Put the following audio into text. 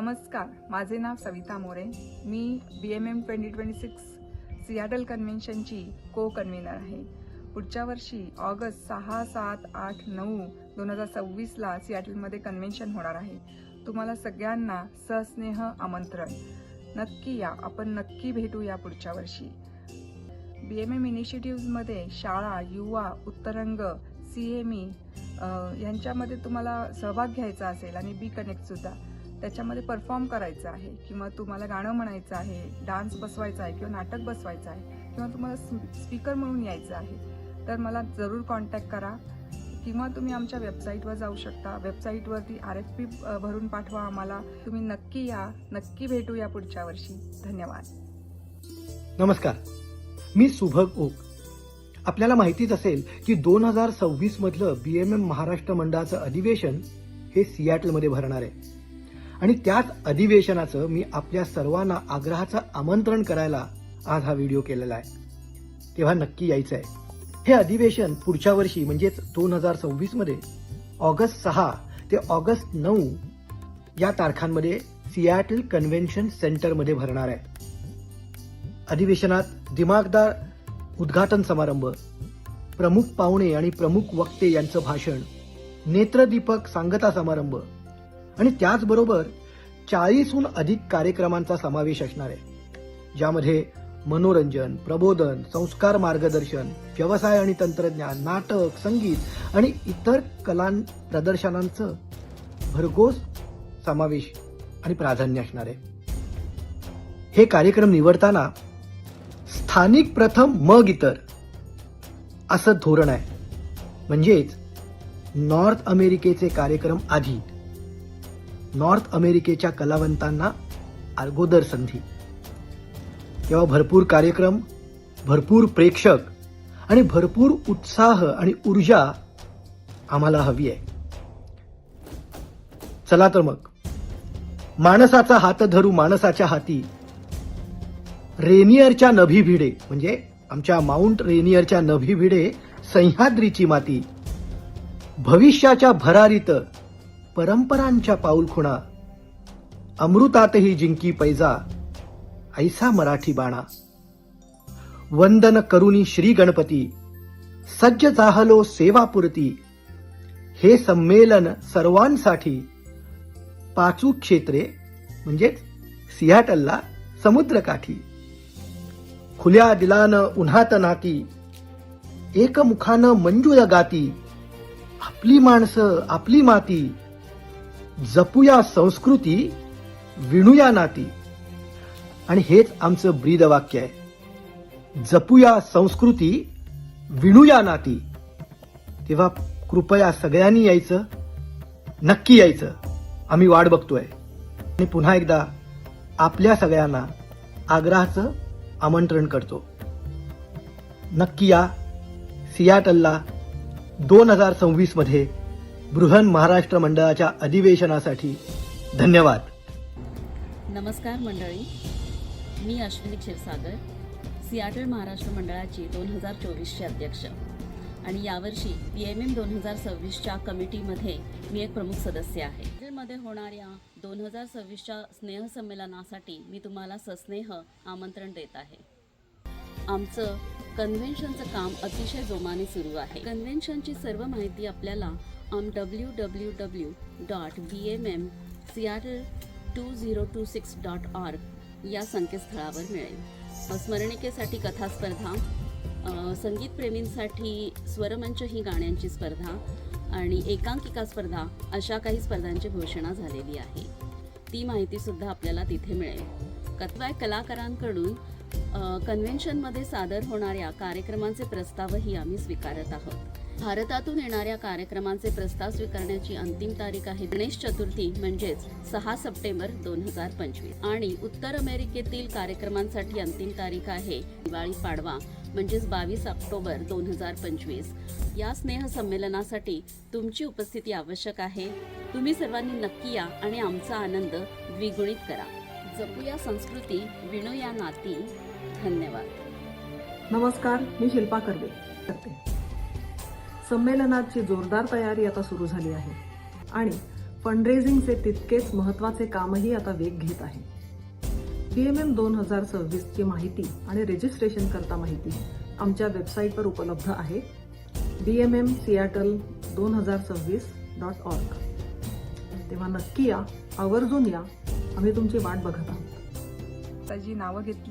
नमस्कार माझे नाव सविता मोरे. मी B M M twenty twenty six Seattle कन्व्हेन्शनची co convener आहे. पुढच्या वर्षी ऑगस्ट सहा सात आठ नऊ दोन हजार सव्वीसला सियाटलमध्ये कन्व्हेन्शन होणार आहे. तुम्हाला सगळ्यांना सस्नेह आमंत्रण. नक्की या. आपण नक्की भेटू या पुढच्या वर्षी. बी एम एम इनिशिएटिव्हमध्ये शाळा युवा उत्तरंग सी एम ई यांच्यामध्ये तुम्हाला सहभाग घ्यायचा असेल आणि बी कनेक्टसुद्धा त्याच्यामध्ये परफॉर्म करायचं आहे किंवा तुम्हाला गाणं म्हणायचं आहे डान्स बसवायचा आहे किंवा नाटक बसवायचं आहे किंवा तुम्हाला स्पीकर म्हणून यायचं आहे तर मला जरूर कॉन्टॅक्ट करा. किंवा तुम्ही आमच्या वेबसाईटवर जाऊ शकता. वेबसाईटवरती आर एफ पी भरून पाठवा आम्हाला. तुम्ही नक्की या. नक्की भेटूया पुढच्या वर्षी. धन्यवाद. नमस्कार. मी सुभग ओक. आपल्याला माहितीच असेल की दोन हजार सव्वीस मधलं बी एम एम महाराष्ट्र मंडळाचं अधिवेशन हे सियाटलमध्ये भरणार आहे. आणि त्याच अधिवेशनाचं मी आपल्या सर्वांना आग्रहाचं आमंत्रण करायला आज हा व्हिडिओ केलेला आहे. तेव्हा नक्की यायचं आहे. हे अधिवेशन पुढच्या वर्षी म्हणजेच दोन हजार सव्वीसमध्ये ऑगस्ट सहा ते ऑगस्ट नऊ या तारखांमध्ये सियाटल कन्व्हेन्शन सेंटरमध्ये भरणार आहे. अधिवेशनात दिमागदार उद्घाटन समारंभ प्रमुख पाहुणे आणि प्रमुख वक्ते यांचं भाषण नेत्रदीपक सांगता समारंभ आणि त्याचबरोबर चाळीसहून अधिक कार्यक्रमांचा समावेश असणार आहे ज्यामध्ये मनोरंजन प्रबोधन संस्कार मार्गदर्शन व्यवसाय आणि तंत्रज्ञान नाटक संगीत आणि इतर कला प्रदर्शनांचं भरघोस समावेश आणि प्राधान्य असणार आहे. हे कार्यक्रम निवडताना स्थानिक प्रथम मग इतर असं धोरण आहे. म्हणजेच नॉर्थ अमेरिकेचे कार्यक्रम आधी नॉर्थ अमेरिकेच्या कलावंतांना अगोदर संधी. तेव्हा भरपूर कार्यक्रम भरपूर प्रेक्षक आणि भरपूर उत्साह आणि ऊर्जा आम्हाला हवी आहे. चला तर मग. माणसाचा हात धरू माणसाच्या हाती. रेनियरच्या नभी भिडे म्हणजे आमच्या माउंट रेनियरच्या नभी भिडे सह्याद्रीची माती. भविष्याच्या भरारीत परंपरांच्या पाऊलखुणा अमृतातही जिंकी पैजा. ऐसा मराठी बाणा. वंदन करुणी श्री गणपती. सज्ज जाहलो सेवापुरती हे संमेलन सर्वांसाठी. पाचू क्षेत्रे म्हणजेच सियाटलला समुद्रकाठी. खुल्या दिलानं उन्हात नाती एकमुखानं मंजूळ गाती. आपली माणसं आपली माती. जपूया संस्कृती विणूया नाती. आणि हेच आमचं ब्रीद वाक्य आहे. जपूया संस्कृती विणूया नाती. तेव्हा कृपया सगळ्यांनी यायचं नक्की यायचं. आम्ही वाट बघतोय. आणि पुन्हा एकदा आपल्या सगळ्यांना आग्रहाचं आमंत्रण करतो. नक्की या सियाटलला दोन हजार सव्वीसमध्ये बृहन महाराष्ट्र मंडळाच्या अधिवेशनासाठी. धन्यवाद. नमस्कार मंडळी. मी अश्विनी क्षीरसागर सियाटल महाराष्ट्र मंडळाची दोन हजार चोवीसची अध्यक्ष. आणि यावर्षी पी एम एम दोन हजार सव्वीसच्या कमिटीमध्ये मी एक प्रमुख सदस्य आहे. सियाटलमध्ये होणाऱ्या दोन हजार सव्वीसच्या स्नेहसंमेलनासाठी मी तुम्हाला सस्नेह आमंत्रण देत आहे. आमचं कन्व्हेन्शनचं काम अतिशय जोमाने सुरू आहे. कन्व्हेन्शनची सर्व माहिती आपल्याला on W W W dot B M M two zero two six dot या संकेतस्थळावर मिळेल. स्मरणिकेसाठी कथा स्पर्धा संगीतप्रेमींसाठी स्वरमंच ही गाण्यांची स्पर्धा आणि एकांकिका स्पर्धा अशा काही स्पर्धांची घोषणा झालेली आहे. ती माहितीसुद्धा आपल्याला तिथे मिळेल. कथवाय कलाकारांकडून कन्व्हेन्शनमध्ये सादर होणाऱ्या कार्यक्रमांचे प्रस्तावही आम्ही स्वीकारत आहोत. भारतातून येणाऱ्या कार्यक्रमांचे प्रस्ताव स्वीकारण्याची अंतिम तारीख आहे. गणेश चतुर्थी म्हणजेच सहा सप्टेंबर दोन हजार पंचवीस. आणि उत्तर अमेरिकेतील कार्यक्रमांसाठी अंतिम तारीख आहे दिवाळी पाडवा म्हणजेच बावीस ऑक्टोबर दोन हजार पंचवीस. या स्नेह संमेलनासाठी तुमची उपस्थिती आवश्यक आहे. तुम्ही सर्वांनी नक्की या आणि आमचा आनंद द्विगुणित करा. जपूया संस्कृती विणूया नाती. धन्यवाद. नमस्कार मी शिल्पा कर्वे. करते संमेलनाची जोरदार तयारी आता सुरू झाली आहे. आणि फंडरेझिंगचे तितकेच महत्त्वाचे कामही आता वेग घेत आहे. बी एम एम दोन हजार सव्वीसची माहिती आणि रजिस्ट्रेशन करता माहिती आमच्या वेबसाईटवर उपलब्ध आहे. बी एम एम सियाटल दोन हजार सव्वीस डॉट ऑर्ग तेव्हा नक्की या आवर्जून या. आम्ही तुमची वाट बघत आहोत. त्याची जी नावं घेतली.